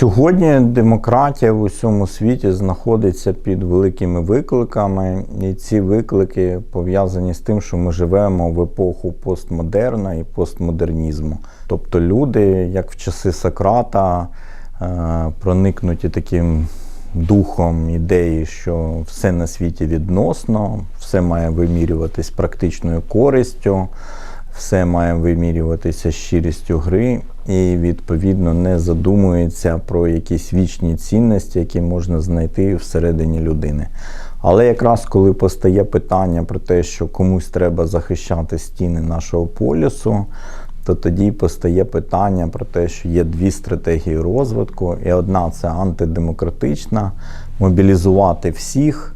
Сьогодні демократія в усьому світі знаходиться під великими викликами, і ці виклики пов'язані з тим, що ми живемо в епоху постмодерна і постмодернізму. Тобто люди, як в часи Сократа, е, проникнуті таким духом ідеї, що все на світі відносно, все має вимірюватись практичною користю, все має вимірюватися щирістю гри, і відповідно не задумується про якісь вічні цінності, які можна знайти всередині людини. Але якраз коли постає питання про те, що комусь треба захищати стіни нашого полюсу, то тоді постає питання про те, що є дві стратегії розвитку, і одна це антидемократична, мобілізувати всіх.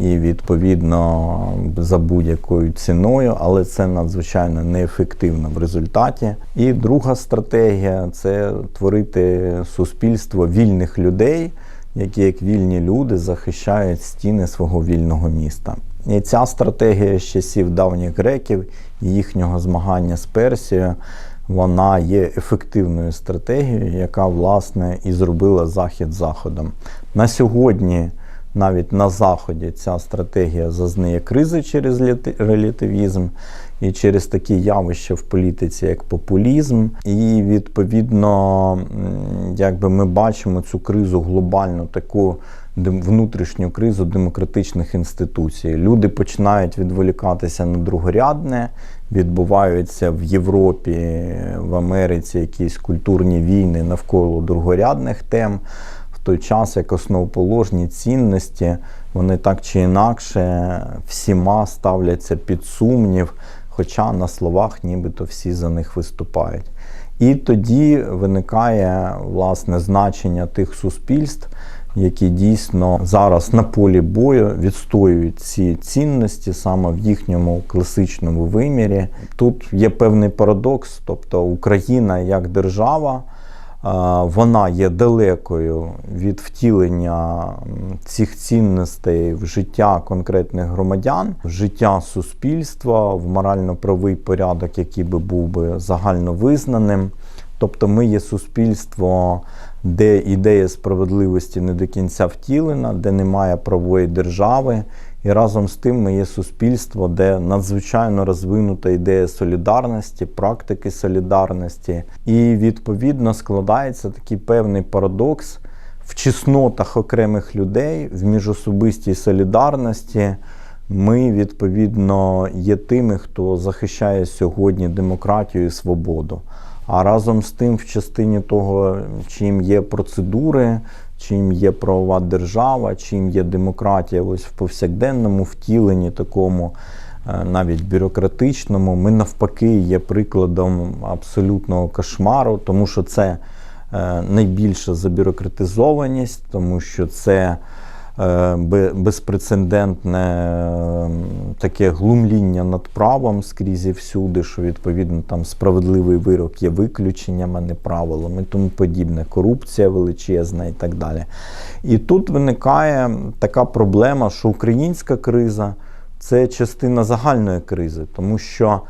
І відповідно за будь-якою ціною, але це надзвичайно неефективно в результаті. І друга стратегія це творити суспільство вільних людей, які як вільні люди захищають стіни свого вільного міста. І ця стратегія з часів давніх греків і їхнього змагання з Персією. Вона є ефективною стратегією, яка власне і зробила захід заходом. На сьогодні навіть на Заході ця стратегія зазнає кризи через релятивізм і через такі явища в політиці, як популізм. І відповідно, якби ми бачимо цю кризу глобальну, таку внутрішню кризу демократичних інституцій. Люди починають відволікатися на другорядне, відбуваються в Європі, в Америці якісь культурні війни навколо другорядних тем той час як основоположні цінності, вони так чи інакше всіма ставляться під сумнів, хоча на словах нібито всі за них виступають. І тоді виникає власне значення тих суспільств, які дійсно зараз на полі бою відстоюють ці цінності саме в їхньому класичному вимірі. Тут є певний парадокс, тобто Україна як держава вона є далекою від втілення цих цінностей в життя конкретних громадян, в життя суспільства, в морально-правий порядок, який би був би загальновизнаним. Тобто ми є суспільство, де ідея справедливості не до кінця втілена, де немає правової держави. І разом з тим ми є суспільство, де надзвичайно розвинута ідея солідарності, практики солідарності. І відповідно складається такий певний парадокс в чеснотах окремих людей, в міжособистій солідарності. Ми відповідно є тими, хто захищає сьогодні демократію і свободу. А разом з тим, в частині того, чим є процедури, чим є правова держава, чим є демократія, ось в повсякденному втіленні такому. Е, навіть бюрократичному, ми навпаки є прикладом абсолютного кошмару, тому що це е, найбільша забюрократизованість, тому що це безпрецедентне е, таке глумління над правом скрізь і всюди, що відповідно там справедливий вирок є виключенням, а не правилом і тому подібне, корупція величезна і так далі. І тут виникає така проблема, що українська криза це частина загальної кризи, тому що.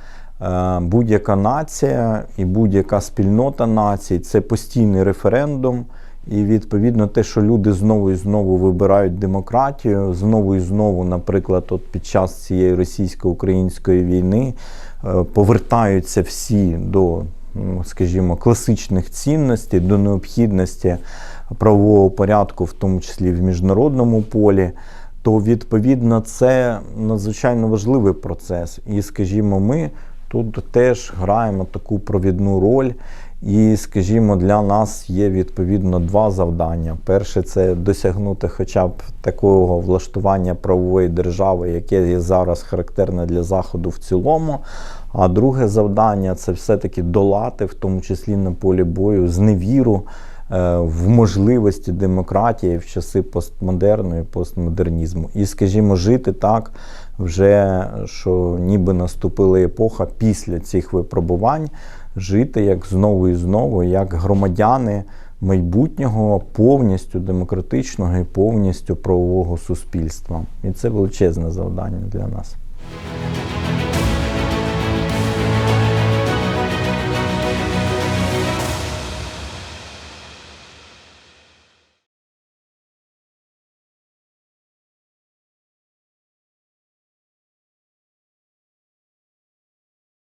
Е, будь-яка нація і будь-яка спільнота націй це постійний референдум, і відповідно те, що люди знову і знову вибирають демократію, знову і знову, наприклад, от під час цієї російсько-української війни е, повертаються всі до, ну, скажімо, класичних цінностей, до необхідності правового порядку, в тому числі в міжнародному полі. То відповідно це надзвичайно важливий процес. І, скажімо, ми тут теж граємо таку провідну роль. І, скажімо, для нас є відповідно два завдання. Перше це досягнути хоча б такого влаштування правової держави, яке є зараз характерне для Заходу в цілому. А друге завдання це все-таки долати, в тому числі на полі бою, зневіру в можливості демократії в часи постмодерну і постмодернізму. І, скажімо, жити так, вже що ніби наступила епоха після цих випробувань жити як знову і знову, як громадяни майбутнього повністю демократичного і повністю правового суспільства. І це величезне завдання для нас.